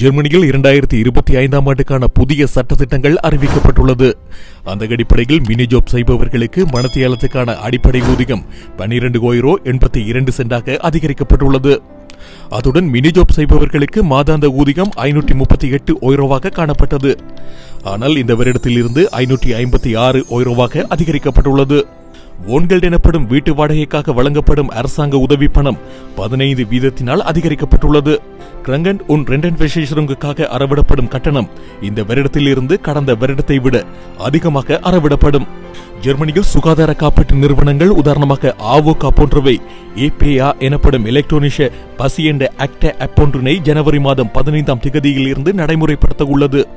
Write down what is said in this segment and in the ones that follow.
ஜெர்மனியில் இரண்டாயிரத்தி இருபத்தி ஐந்தாம் ஆண்டுக்கான புதிய சட்டத்திட்டங்கள் அறிவிக்கப்பட்டுள்ளது. அந்த அடிப்படையில் மினி ஜாப் செய்பவர்களுக்கு மனத்தியாலத்துக்கான அடிப்படை ஊதியம் பனிரெண்டு கோயிரோ எண்பத்தி இரண்டு சென்டாக அதிகரிக்கப்பட்டுள்ளது. அத்துடன் மினி ஜாப் செய்பவர்களுக்கு மாதாந்த ஊதியம் ஐநூற்றி முப்பத்தி எட்டு ஒய்ரோவாக காணப்பட்டது. ஆனால் இந்த வருடத்தில் இருந்து ஐநூற்றி ஐம்பத்தி ஆறு ஒய்ரோவாக அதிகரிக்கப்பட்டுள்ளது. ஓன்கல்ட் எனப்படும் வீட்டு வாடகைக்காக வழங்கப்படும் அரசாங்க உதவி பணம் பதினைந்து வீதத்தினால் அதிகரிக்கப்பட்டுள்ளது. கிரங்கன் உன் ரெண்டன் விசேஷருங்குக்காக அறவிடப்படும் கட்டணம் இந்த வருடத்திலிருந்து கடந்த வருடத்தை விட அதிகமாக அறவிடப்படும். ஜெர்மனியில் சுகாதார காப்பீட்டு நிறுவனங்கள் உதாரணமாக ஆவோகா போன்றவை ஏபியா எனப்படும் எலக்ட்ரானிஷ பசி என்ற ஆக்ட ஆப் ஒன்றினை ஜனவரி மாதம் பதினைந்தாம் திகதியில் இருந்து நடைமுறைப்படுத்த உள்ளது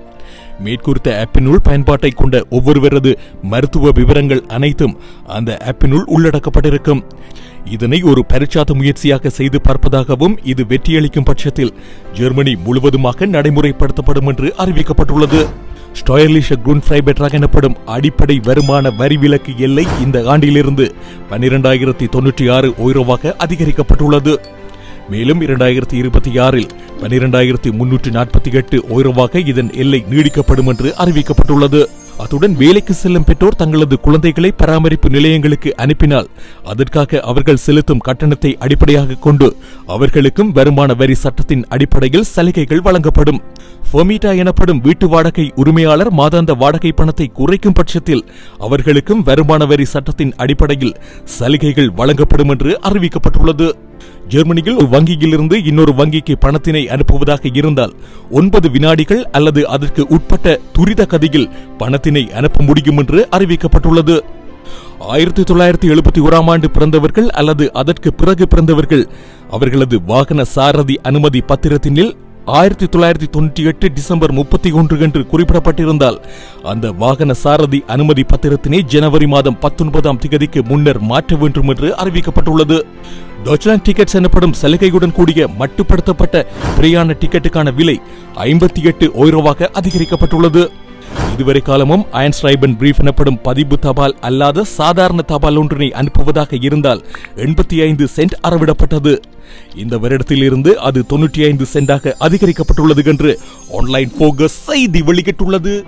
மேற்குறித்த ஆப்பினுள் பயன்பாட்டை கொண்ட ஒவ்வொருவரது மருத்துவ விவரங்கள் அனைத்தும் அந்த ஆப்பினுள் உள்ளடக்கப்பட்டிருக்கும். இதனை ஒரு பரிச்சாத முயற்சியாக செய்து பார்ப்பதாகவும் இது வெற்றியளிக்கும் பட்சத்தில் ஜெர்மனி முழுவதுமாக நடைமுறைப்படுத்தப்படும் என்று அறிவிக்கப்பட்டுள்ளது. ஸ்டோயர்லிஷ குன்ஃப்ரைபெட்ராக் எனப்படும் அடிப்படை வருமான வரி விலக்கு எல்லை இந்த ஆண்டிலிருந்து பன்னிரெண்டாயிரத்தி தொன்னூற்றி ஆறு ஓய்ரோவாக அதிகரிக்கப்பட்டுள்ளது. மேலும் இரண்டாயிரத்தி இருபத்தி ஆறில் பனிரெண்டாயிரத்தி முன்னூற்றி நாற்பத்தி எட்டு ஒய்ரோவாக இதன் எல்லை நீடிக்கப்படும் என்று அறிவிக்கப்பட்டுள்ளது. அத்துடன் வேலைக்கு செல்லும் பெற்றோர் தங்களது குழந்தைகளை பராமரிப்பு நிலையங்களுக்கு அனுப்பினால் அதற்காக அவர்கள் செலுத்தும் கட்டணத்தை அடிப்படையாக கொண்டு அவர்களுக்கும் வருமான வரி சட்டத்தின் அடிப்படையில் சலுகைகள் வழங்கப்படும். ஃபோமிட்டா எனப்படும் வீட்டு வாடகை உரிமையாளர் மாதாந்த வாடகை பணத்தை குறைக்கும் பட்சத்தில் அவர்களுக்கும் வருமான வரி சட்டத்தின் அடிப்படையில் சலுகைகள் வழங்கப்படும் என்று அறிவிக்கப்பட்டுள்ளது. ஜெர்மனியில் ஒரு வங்கியிலிருந்து இன்னொரு வங்கிக்கு பணத்தினை அனுப்புவதாக இருந்தால் ஒன்பது வினாடிகள் அல்லது அதற்கு உட்பட்ட துரித கதியில் பணத்தினை அனுப்ப முடியும் என்று அறிவிக்கப்பட்டுள்ளது. ஆயிரத்தி தொள்ளாயிரத்தி எழுபத்தி ஓராம் ஆண்டு பிறந்தவர்கள் அல்லது அதற்கு பிறகு பிறந்தவர்கள் அவர்களது வாகன சாரதி அனுமதி பத்திரத்தினில் ஆயிரத்தி தொள்ளாயிரத்தி தொண்ணூற்றி எட்டு டிசம்பர் முப்பத்தி ஒன்று என்று குறிப்பிடப்பட்டிருந்தால் அந்த வாகன சாரதி அனுமதி பத்திரத்தினை ஜனவரி மாதம் பத்தொன்பதாம் திகதிக்கு முன்னர் மாற்ற வேண்டும் என்று அறிவிக்கப்பட்டுள்ளது. டொச்லாண்ட் டிக்கெட்ஸ் எனப்படும் சலுகையுடன் கூடிய மட்டுப்படுத்தப்பட்ட பிரயாண டிக்கெட்டுக்கான விலை ஐம்பத்தி எட்டு ஓய்ரோவாக அதிகரிக்கப்பட்டுள்ளது. இதுவரை காலமும் அயன்ஸ்ரைபன் பிரீஃப் எனப்படும் பதிவு தபால் அல்லாத சாதாரண தபால் ஒன்றினை அனுப்புவதாக இருந்தால் எண்பத்தி ஐந்து சென்ட் அறவிடப்பட்டது. இந்த வருடத்தில் இருந்து அது தொன்னூற்றி ஐந்து சென்டாக அதிகரிக்கப்பட்டுள்ளது என்று ஆன்லைன் போகஸ் செய்தி வெளியிட்டுள்ளது.